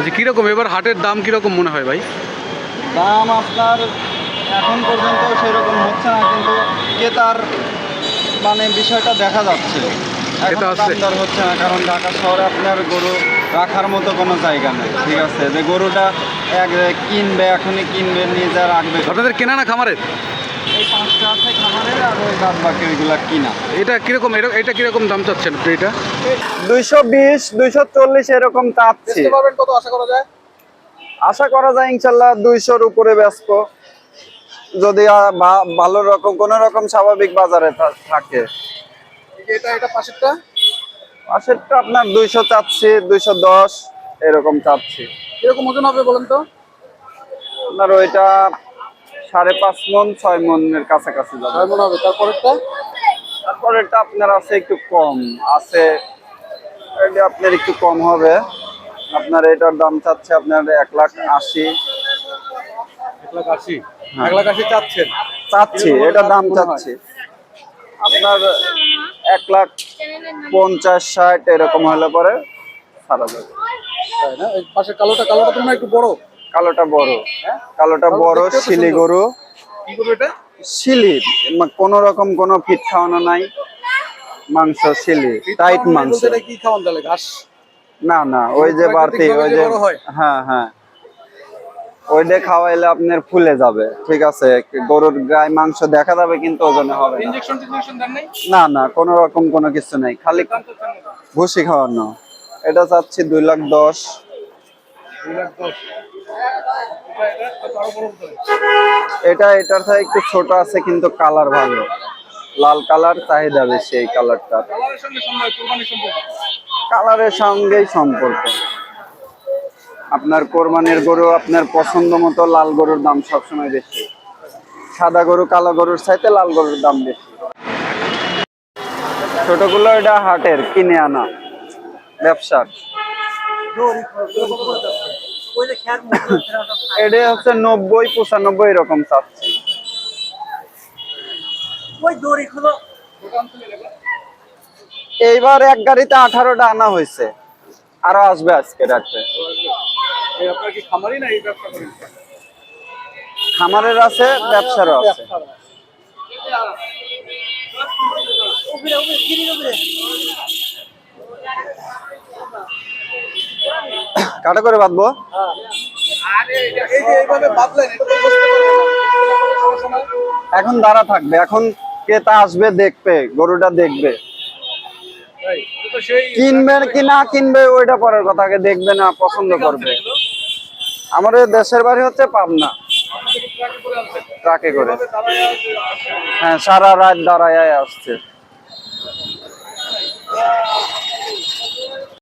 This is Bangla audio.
আচ্ছা কীরকম এবার হাটের দাম কীরকম মনে হয় ভাই? দাম আপনার এখন পর্যন্ত সেরকম হচ্ছে না কিন্তু ক্রেতার মানে বিষয়টা দেখা যাচ্ছে। এখন দাম? দর হচ্ছে না কারণ ঢাকা শহরে আপনার গরু রাখার মতো কোনো জায়গা নেই ঠিক আছে? যে গরুটা এক কিনবে এখনই কিনবে নিয়ে যা রাখবে। আপনাদের কেনা না খামারের? এই পাঁচটা আছে এটা কীরকম এটা এটা কীরকম দাম চাচ্ছেন এটা? দুইশো বিশ দুইশো চল্লিশ এরকম চাচ্ছি। কত আশা করা যায়? আশা করা যায় ইনশাল্লাহ দুইশোর উপরে ব্যস্ত। যদি ভালো রকম কোন রকম স্বাভাবিক বাজারে থাকে। এটা এটা পাশেরটা? পাশেরটা আপনার দুইশো চাচ্ছি দুইশো দশ এরকম চাচ্ছি। এরকম ওজন হবে বলেন তো? আপনার ওইটা সাড়ে পাঁচ মন ছয় মনের কাছাকাছি যাবে। ছয় মনে হবে। তারপরেরটা? তারপরেরটা আপনার আছে একটু কম। আছে এটা আপনার একটু কম হবে। আপনার এটার দাম চাচ্ছে আপনার এক লাখ আশি। এক লাখ আশি? এক লাখ আশি চাচ্ছেন? চাচ্ছি এটা দাম হয়। চাচ্ছি। আপনার এক লাখ পঞ্চাশ ষাট এরকম হলে পরে ছাড়া যাবে। কালোটা কালোটা একটু বড়। কালোটা বড়। কালোটা বড় শিলি গরু। কি করবে এটা? শিলি কোনো রকম কোনো ফিট খাওয়ানো নাই। মাংস শিলি টাইট মাংস। এটা কি খাওয়ান তাহলে ঘাস? না না ওই যে বাড়তি ওই যে হ্যাঁ। হ্যাঁ ওইটা খাওয়াইলে আপনার ফুলে যাবে ঠিক আছে? গরুর গায়ে মাংস দেখা যাবে কিন্তু ওজনে হবে না। না না কোনো রকম কোনো কিছু নেই খালি? ভুসি খাওয়ানো। এটা চাচ্ছি দুই লাখ দশ। দুই লাখ দশ। এটা, এটার থেকে একটু ছোট আছে, কিন্তু কালার ভালো। লাল কালার চাহিদা বেশি এই কালারটা কালারের সঙ্গেই সম্পর্ক। আপনার কোরবানির গরু আপনার পছন্দ মতো লাল গরুর দাম সবসময় বেশি। সাদা গরু কালো গরুর চাইতে লাল গরুর দাম বেশি। ছোটগুলো এটা হাটের, কিনে আনা। ব্যবসার। এটা হচ্ছে নব্বই পঁচানব্বই এরকম চাচ্ছি। এইবার এক গাড়িতে আঠারোটা আনা হয়েছে। আরও আসবে আজকে রাত্রে খামারের আছে ব্যবসারও আছে। কাটা করে বাঁধবো তো। এখন দাঁড়া থাকবে, এখন ক্রেতা আসবে, দেখবে, গরুটা দেখবে কিনবে কি না কিনবে, ওইটা পরের কথা, আগে দেখবে না, পছন্দ করবে আমাদের দেশের বাড়ি হচ্ছে পাবনা ট্রাকে করে। হ্যাঁ সারা রাত দাঁড়ায় আসছে